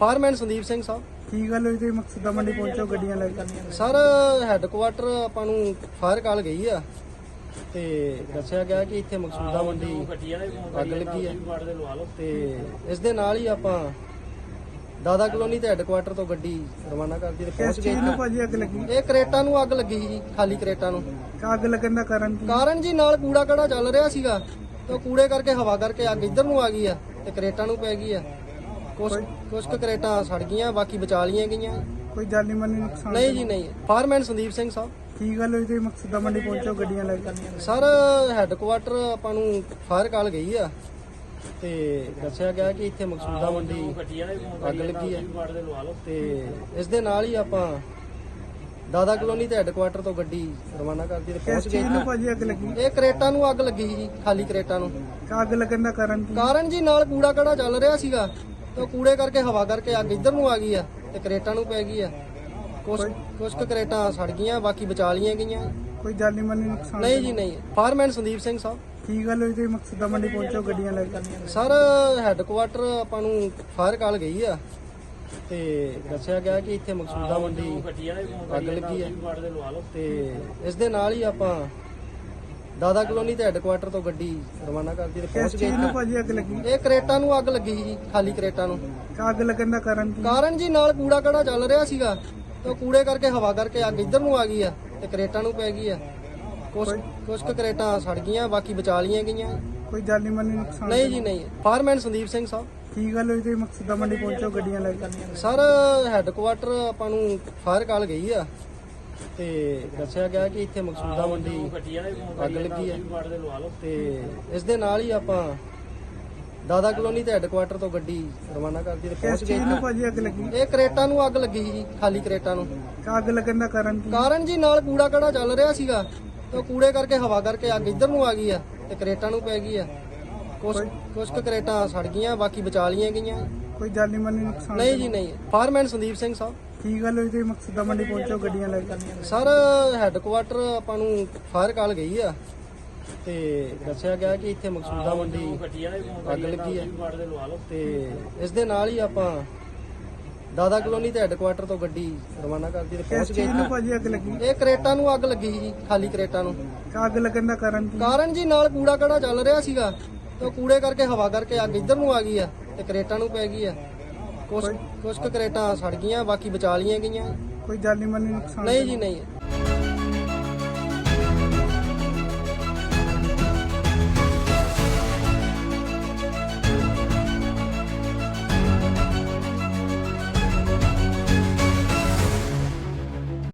ਫਾਰਮੈਨ ਸੰਦੀਪ ਸਿੰਘ ਸਾਹਿਬ। ਕੀ ਗੱਲ ਹੋਈ ਤੁਸੀਂ ਮਕਸੂਦਾ ਮੰਡੀ ਪਹੁੰਚੋ ਗੱਡੀਆਂ ਲੈ ਕੇ? ਸਰ ਹੈੱਡਕੁਆਟਰ ਆਪਾਂ ਨੂੰ ਫਾਇਰ ਕਾਲ ਗਈ ਆ। ਤੇ ਦੱਸਿਆ ਗਿਆ ਕਿ ਇੱਥੇ ਮਕਸੂਦਾ ਮੰਡੀ ਅੱਗ ਲੱਗੀ ਆ। ਤੇ ਇਸ ਦੇ ਨਾਲ ਹੀ ਆਪਾਂ ਦਾਦਾ ਕਲੋਨੀ ਤੇ ਹੈੱਡਕੁਆਟਰ ਤੋਂ ਗੱਡੀ ਰਵਾਨਾ ਕਰਦੀ ਤੇ ਕਿਸ ਪਹੁੰਚ ਚੀਜ਼ ਨੂੰ ਭਾਜੀ ਅੱਗ ਲੱਗੀ? ਇਹ ਕਰੇਟਾਂ ਨੂੰ ਅੱਗ ਲੱਗੀ ਸੀ ਜੀ ਖਾਲੀ ਕਰੇਟਾਂ ਨੂੰ। ਅੱਗ ਲੱਗਣ ਦਾ ਕਾਰਨ ਕੀ? ਕਾਰਨ ਜੀ ਨਾਲ ਕੂੜਾ ਕੜਾ ਚੱਲ ਰਿਹਾ ਸੀਗਾ। ਤੇ ਉਹ ਕੂੜੇ ਕਰਕੇ ਹਵਾ ਕਰਕੇ ਅੱਗ ਇੱਧਰ ਨੂੰ ਆ ਗਈ ਆ ਤੇ ਕਰੇਟਾਂ ਨੂੰ ਪੈ ਗਈ ਆ। ਕੁਛ ਕੁਛ ਕੁ ਕਰੇਟਾਂ ਸੜ ਗਈਆਂ ਬਾਕੀ ਬਚਾ ਲੀਆਂ ਗਈਆਂ। ਕੋਈ ਜਾਨੀ ਮਾਨੀ ਨੁਕਸਾਨ ਨਹੀਂ ਜੀ ਨਹੀਂ। ਫਾਰਮੈਨ ਸੰਦੀਪ ਸਿੰਘ ਸਾਹਿਬ। ਕੀ ਗੱਲ ਹੋਈ? ਤੁਸੀਂ ਮਕਸੂਦਾ ਮੰਡੀ ਪਹੁੰਚੋ ਗੱਡੀਆਂ ਲੈ ਕੇ। ਸਰ ਹੈੱਡਕੁਆਟਰ ਆਪਾਂ ਨੂੰ ਫਾਇਰ ਕਾਲ ਗਈ ਆ। ਤੇ ਦੱਸਿਆ ਗਿਆ ਕਿ ਇੱਥੇ ਮਕਸੂਦਾ ਮੰਡੀ ਅੱਗ ਲੱਗੀ ਆ। ਤੇ ਇਸ ਦੇ ਨਾਲ ਹੀ ਆਪਾਂ ਦਾਦਾ ਕਲੋਨੀ ਤੇ ਹੈੱਡਕੁਆਟਰ ਤੋਂ ਗੱਡੀ ਰਵਾਨਾ ਕਰਦੀ ਤੇ ਪਹੁੰਚ ਗਈ ਭਾਜੀ ਅੱਗ ਲੱਗੀ? ਇਹ ਕਰੇਟਾਂ ਨੂੰ ਅੱਗ ਲੱਗੀ ਜੀ ਖਾਲੀ ਕਰੇਟਾਂ ਨੂੰ। ਅੱਗ ਲੱਗਣ ਦਾ ਕਾਰਨ ਕੀ? ਕਾਰਨ ਜੀ ਨਾਲ ਕੂੜਾ ਕੜਾ ਚੱਲ ਰਿਹਾ ਸੀਗਾ। ਤੇ ਉਹ ਕੂੜੇ ਕਰਕੇ ਹਵਾ ਕਰਕੇ ਅੱਗ ਇੱਧਰ ਨੂੰ ਆ ਗਈ ਆ ਤੇ ਕਰੇਟਾਂ ਨੂੰ ਪੈ ਗਈ ਆ। ਕੁਛ ਕੁਛ ਕੁ ਕਰੇਟਾਂ ਸੜ ਗਈਆਂ ਬਾਕੀ ਬਚਾ ਲੀਆਂ ਗਈਆਂ। ਕੋਈ ਜਾਨੀ ਮਾਨੀ ਨੁਕਸਾਨ ਨਹੀਂ ਜੀ ਨਹੀਂ। ਫਾਰਮੈਨ ਸੰਦੀਪ ਸਿੰਘ ਸਾਹਿਬ। ਕੀ ਗੱਲ ਹੋਈ? ਤੁਸੀਂ ਮਕਸੂਦਾ ਮੰਡੀ ਪਹੁੰਚੋ ਗੱਡੀਆਂ ਲੈ ਕੇ ਸਰ ਹੈੱਡਕੁਆਟਰ ਆਪਾਂ ਨੂੰ ਫਾਇਰ ਕਾਲ ਗਈ ਆ ਤੇ ਦੱਸਿਆ ਗਿਆ ਕਿ ਇੱਥੇ ਮਕਸੂਦਾ ਮੰਡੀ ਅੱਗ ਲੱਗੀ ਆ। ਤੇ ਇਸ ਦੇ ਨਾਲ ਹੀ ਆਪਾਂ ਦਾਦਾ ਕਲੋਨੀ ਤੇ ਹੈੱਡਕੁਆਟਰ ਤੋਂ ਗੱਡੀ ਰਵਾਨਾ ਕਰਦੀ ਤੇ ਪਹੁੰਚ ਗਈ। ਭਾਜੀ ਅੱਗ ਲੱਗੀ? ਇਹ ਕਰੇਟਾਂ ਨੂੰ ਅੱਗ ਲੱਗੀ ਸੀ ਜੀ ਖਾਲੀ ਕਰੇਟਾਂ ਨੂੰ। ਅੱਗ ਲੱਗਣ ਦਾ ਕਾਰਨ ਕੀ? ਕਾਰਨ ਜੀ ਨਾਲ ਕੂੜਾ ਕੜਾ ਚੱਲ ਰਿਹਾ ਸੀਗਾ। ਤੇ ਕੂੜੇ ਕਰਕੇ ਹਵਾ ਕਰਕੇ ਅੱਗ ਇੱਧਰ ਨੂੰ ਆ ਗਈ ਆ ਤੇ ਕਰੇਟਾਂ ਨੂੰ ਪੈ ਗਈ ਆ। ਕੁਛ ਕੁਛ ਕੁ ਕਰੇਟਾਂ ਸੜ ਗਈਆਂ ਬਾਕੀ ਬਚਾ ਲੀਆਂ ਗਈਆਂ। ਕੋਈ ਜਾਨੀ ਮਾਨੀ ਨੁਕਸਾਨ ਨਹੀਂ ਜੀ ਨਹੀਂ? ਫਾਰਮੈਨ ਸੰਦੀਪ ਸਿੰਘ ਸਾਹਿਬ। ਕੀ ਗੱਲ ਹੋਈ? ਤੁਸੀਂ ਮਕਸੂਦਾ ਮੰਡੀ ਪਹੁੰਚੋ ਗੱਡੀਆਂ ਲੈ ਕੇ। ਸਰ ਹੈੱਡਕੁਆਟਰ ਆਪਾਂ ਨੂੰ ਫਾਇਰ ਕਾਲ ਗਈ ਆ। ਤੇ ਦੱਸਿਆ ਗਿਆ ਕਿ ਇੱਥੇ ਮਕਸੂਦਾ ਮੰਡੀ ਅੱਗ ਲੱਗੀ ਆ ਤੇ ਇਸ ਦੇ ਨਾਲ ਹੀ ਆਪਾਂ ਦਾਦਾ ਕਲੋਨੀ ਤੇ ਹੈੱਡਕੁਆਟਰ ਤੋਂ ਗੱਡੀ ਰਵਾਨਾ ਕਰਦੀ ਤੇ ਪਹੁੰਚ ਗਈ ਭਾਜੀ ਅੱਗ ਲੱਗੀ? ਇਹ ਕਰੇਟਾਂ ਨੂੰ ਅੱਗ ਲੱਗੀ ਸੀ ਜੀ ਖਾਲੀ ਕਰੇਟਾਂ ਨੂੰ। ਅੱਗ ਲੱਗਣ ਦਾ ਕਾਰਨ ਕੀ? ਕਾਰਨ ਜੀ ਨਾਲ ਕੂੜਾ ਕੜਾ ਚੱਲ ਰਿਹਾ ਸੀਗਾ ਤੇ ਕੂੜੇ ਕਰਕੇ ਹਵਾ ਕਰਕੇ ਅੱਗ ਇੱਧਰ ਨੂੰ ਆ ਗਈ ਆ ਤੇ ਕਰੇਟਾਂ ਨੂੰ ਪੈ ਗਈ ਆ। ਕੁਛ ਕੁਛ ਕੁ ਕਰੇਟਾਂ ਸੜ ਗਈਆਂ ਬਾਕੀ ਬਚਾ ਲੀਆਂ ਗਈਆਂ। ਕੋਈ ਜਾਨੀ ਮਾਨੀ ਨੁਕਸਾਨ ਨਹੀਂ ਜੀ ਨਹੀਂ। ਫਾਰਮੈਨ ਸੰਦੀਪ ਸਿੰਘ ਸਾਹਿਬ। ਕੀ ਗੱਲ ਹੋਈ ਤੁਸੀਂ ਮਕਸੂਦਾ ਮੰਡੀ ਪਹੁੰਚੋ ਗੱਡੀਆਂ ਲੈ ਕੇ? ਸਰ ਹੈੱਡਕੁਆਟਰ ਆਪਾਂ ਨੂੰ ਫਾਇਰ ਕਾਲ ਗਈ ਆ ਤੇ ਦੱਸਿਆ ਗਿਆ ਕਿ ਇੱਥੇ ਮਕਸੂਦਾ ਮੰਡੀ ਅੱਗ ਲੱਗੀ ਆ। ਤੇ ਇਸ ਦੇ ਨਾਲ ਹੀ ਆਪਾਂ ਦਾਦਾ ਕਲੋਨੀ ਤੇ ਹੈੱਡਕੁਆਟਰ ਤੋਂ ਗੱਡੀ ਰਵਾਨਾ ਕਰਦੀ ਤੇ ਪਹੁੰਚ ਗਈ ਭਾਜੀ ਅੱਗ ਲੱਗੀ? ਇਹ ਕਰੇਟਾਂ ਨੂੰ ਅੱਗ ਲੱਗੀ ਸੀ ਜੀ ਖਾਲੀ ਕਰੇਟਾਂ ਨੂੰ। ਅੱਗ ਲੱਗਣ ਦਾ ਕਾਰਨ ਕੀ? ਕਾਰਨ ਜੀ ਨਾਲ ਕੂੜਾ ਕੜਾ ਚੱਲ ਰਿਹਾ ਸੀਗਾ ਤੇ ਉਹ ਕੂੜੇ ਕਰਕੇ ਹਵਾ ਕਰਕੇ ਅੱਗ ਇੱਧਰ ਨੂੰ ਆ ਗਈ ਆ ਤੇ ਕਰੇਟਾਂ ਨੂੰ ਪੈ ਗਈ ਆ। ਕੁਛ ਕੁਛ ਕੁ ਕਰੇਟਾਂ ਸੜ ਗਈਆਂ ਬਾਕੀ ਬਚਾ ਲੀਆਂ ਗਈਆਂ। ਕੋਈ ਜਾਨੀ ਮਾਨੀ ਨੁਕਸਾਨ ਨਹੀਂ ਜੀ ਨਹੀਂ।